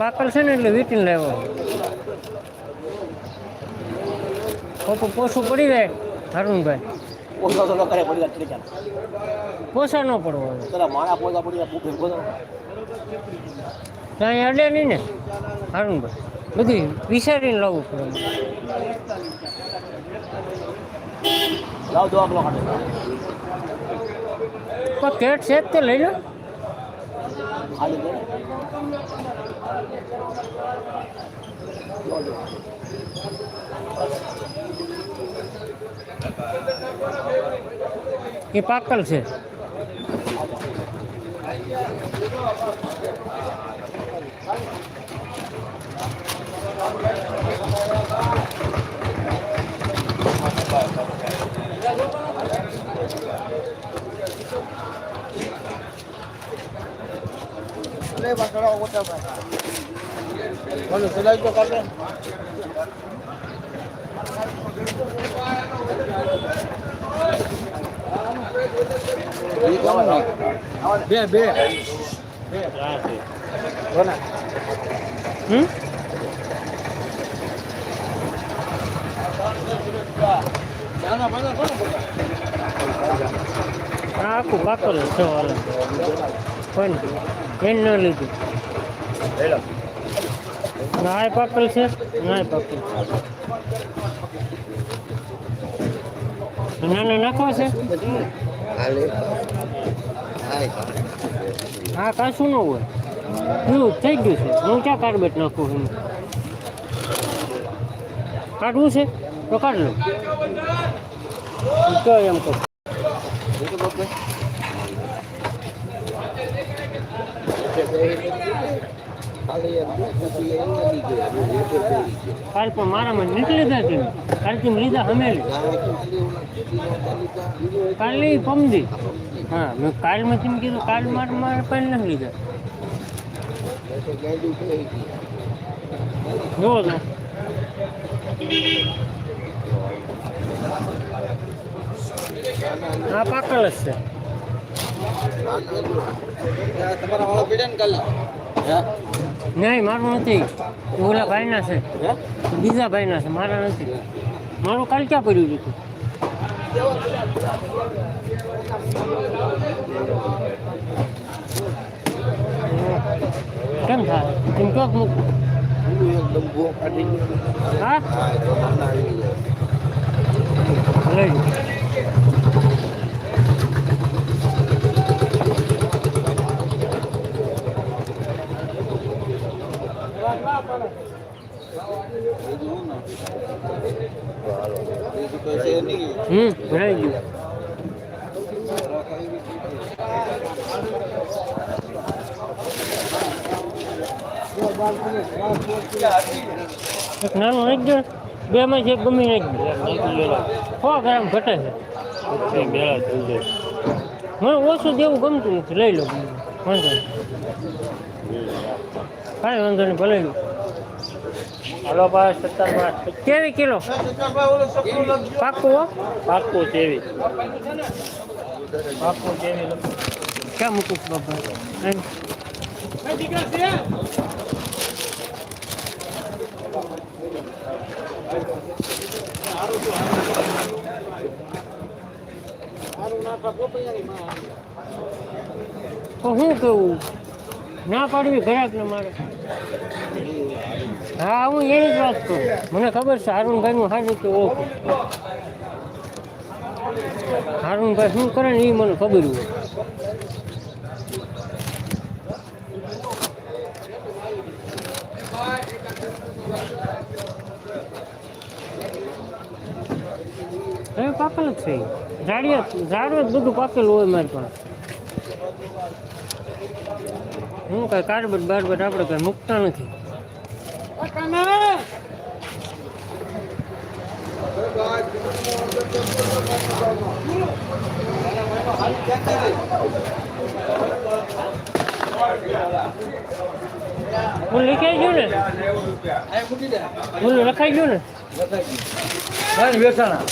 પાકલ છે ને એટલે વીટીને લાવ્યો. ખોટું પોસું પડી જાય હારુનભાઈ. પોસા તો ન કરે પડી જાય. ત્રીજા પોસા ન પડવો તારા માણા પોસા પડી જાય પૂછે પોસા ત્યાં અડે નહીં ને હારુનભાઈ. બધી વિચારીને લાવવું પડે. લાવ કિલો ખાતે કોઈ કેટ છે તે લઈ લો. ખાલી એ પાકલ છે. બે બે. બોલા ના નાના પાના કોણ આ આખું પાકલ છે વાલા. પણ એને ન લીધું. નાય પાકલ છે નાય પાકલ નાના નાખવા છે? હા કાશું ન હોય. એવું થઈ ગયું છે. હું ક્યાં કાર્બેટ નાખું હું કાઢવું છે? તો કાઢ લો. એમ કહું? કાલ પણ મારામાં નીકળી છે. કાલથી લીધા હમેલી. કાલની પમદી. હા, મેં કાલમાં તેમ કીધું કાલ મારે મારે પણ નથી લીધા. જોવો આ પાકલ જ છે. નહીં મારું નથી. ઓલા ભાઈના છે. બીજા ભાઈના છે મારા નથી. મારું કાલ ક્યાં પડ્યું હતું? કેમ થાય? એમ ચોક મૂક. હા? હા લઈ લો. બીજું કોઈ છે નહીં હમ, ભરાઈ ગયું. એક નાનું દો, બે માં એક ગમી દો. સો ગ્રામ ઘટે છે. મને ઓછું દેવું ગમતું લઈ લો. વાંધો કાંઈ વાંધો નહીં ભલે લો. હાલો ભાઈ સત્તર પાંચ કેવી કિલો? પાકું પાકું કેવી પાકું કેવી ક્યાં મૂકું બાપા? તો શું કેવું ના પાડવી ઘરાક ને મારે. હા, હું એની જ વાત કરું. મને ખબર છે હારુનભાઈ નું સારું કે ઓકે હારુનભાઈ શું કરે ને એ મને ખબર હોય. હવે પાકેલ જ છે ઝાડિયા, ઝાડવા જ બધું પાકેલું હોય મારી પાસે. હું કઈ કાર્બેટ બારબેટ આપણે કઈ મૂકતા નથી. ભૂલ લખાઈ ગયું ને? ભૂલ લખાઈ ગયું ને? વેસાણા